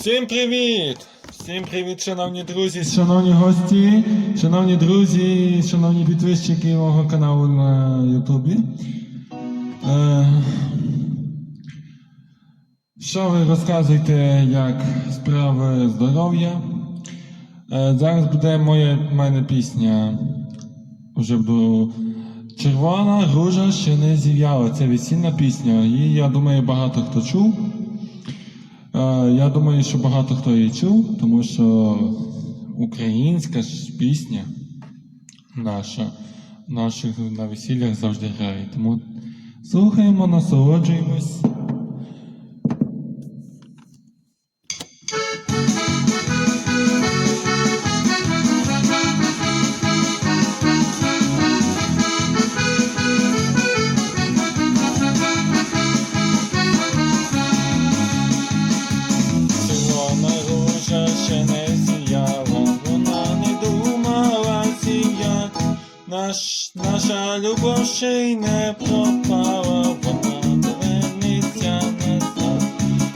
Всім привіт! Всім привіт, шановні друзі, шановні гості, шановні друзі, шановні підписчики мого каналу на Ютубі. Е, що ви розказуєте, як справи здоров'я? Е, зараз буде моя мене пісня. Вже буду Червона ружа ще не зів'яла. Це весільна пісня. Її, я думаю, багато хто чув. Е, Я думаю, що багато хто її чув, тому що українська ж пісня наша, наших на весіллях завжди грає. Тому слухаємо, насолоджуємось. Любов й не пропала, вона повернеться назад.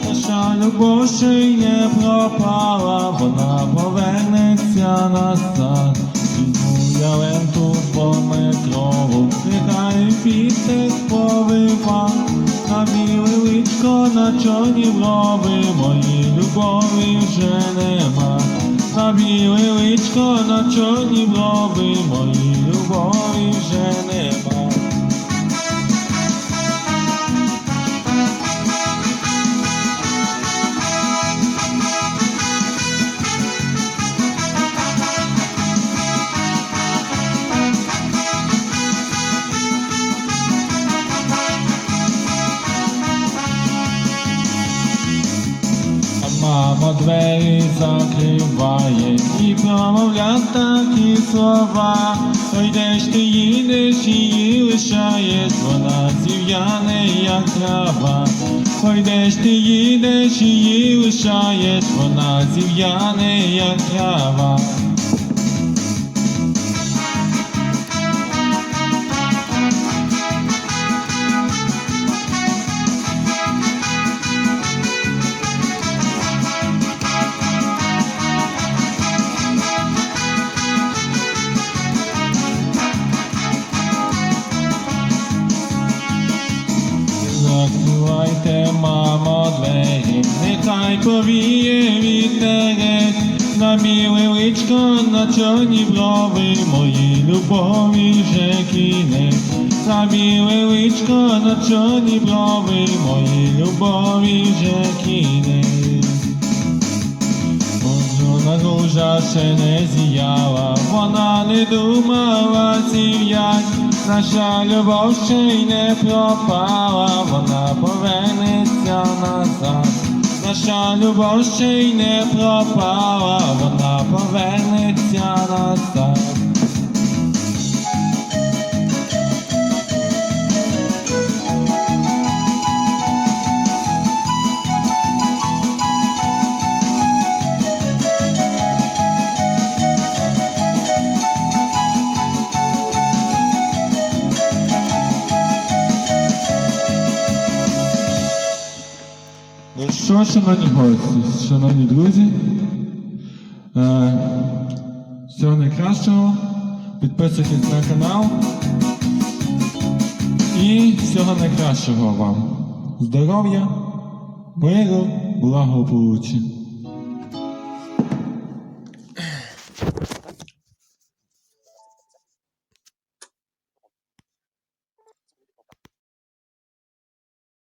Наша любов й не пропала, вона повернеться назад. Я ленту двометрову, нехай вітер повива, на біле личко, на чорні брови, мої любові вже нема. На біле личко, на чорні брови, мої любові вже нема. Мама двері закриває і промовляв такі слова. Ой, де ти їдеш, її лишаєш, вона зів'яне, як трава. Ой, де ти їдеш, її лишаєш, вона зів'яне, як трава. Повіє вітерець, на біле личко, на чорні брови, мої любові вже кінець, на біле личко, на чорні брови, мої любові вже кінець. Червона ружа ще не зіяла, вона не думала зів'ять, наша любов ще й не пропала, вона повернеться назад. Наша любов ще й не пропала, вона повернеться назад. Що, шановні гості, шановні друзі, е, всього найкращого, підписуйтесь на канал і всього найкращого вам. Здоров'я, миру, благополуччя.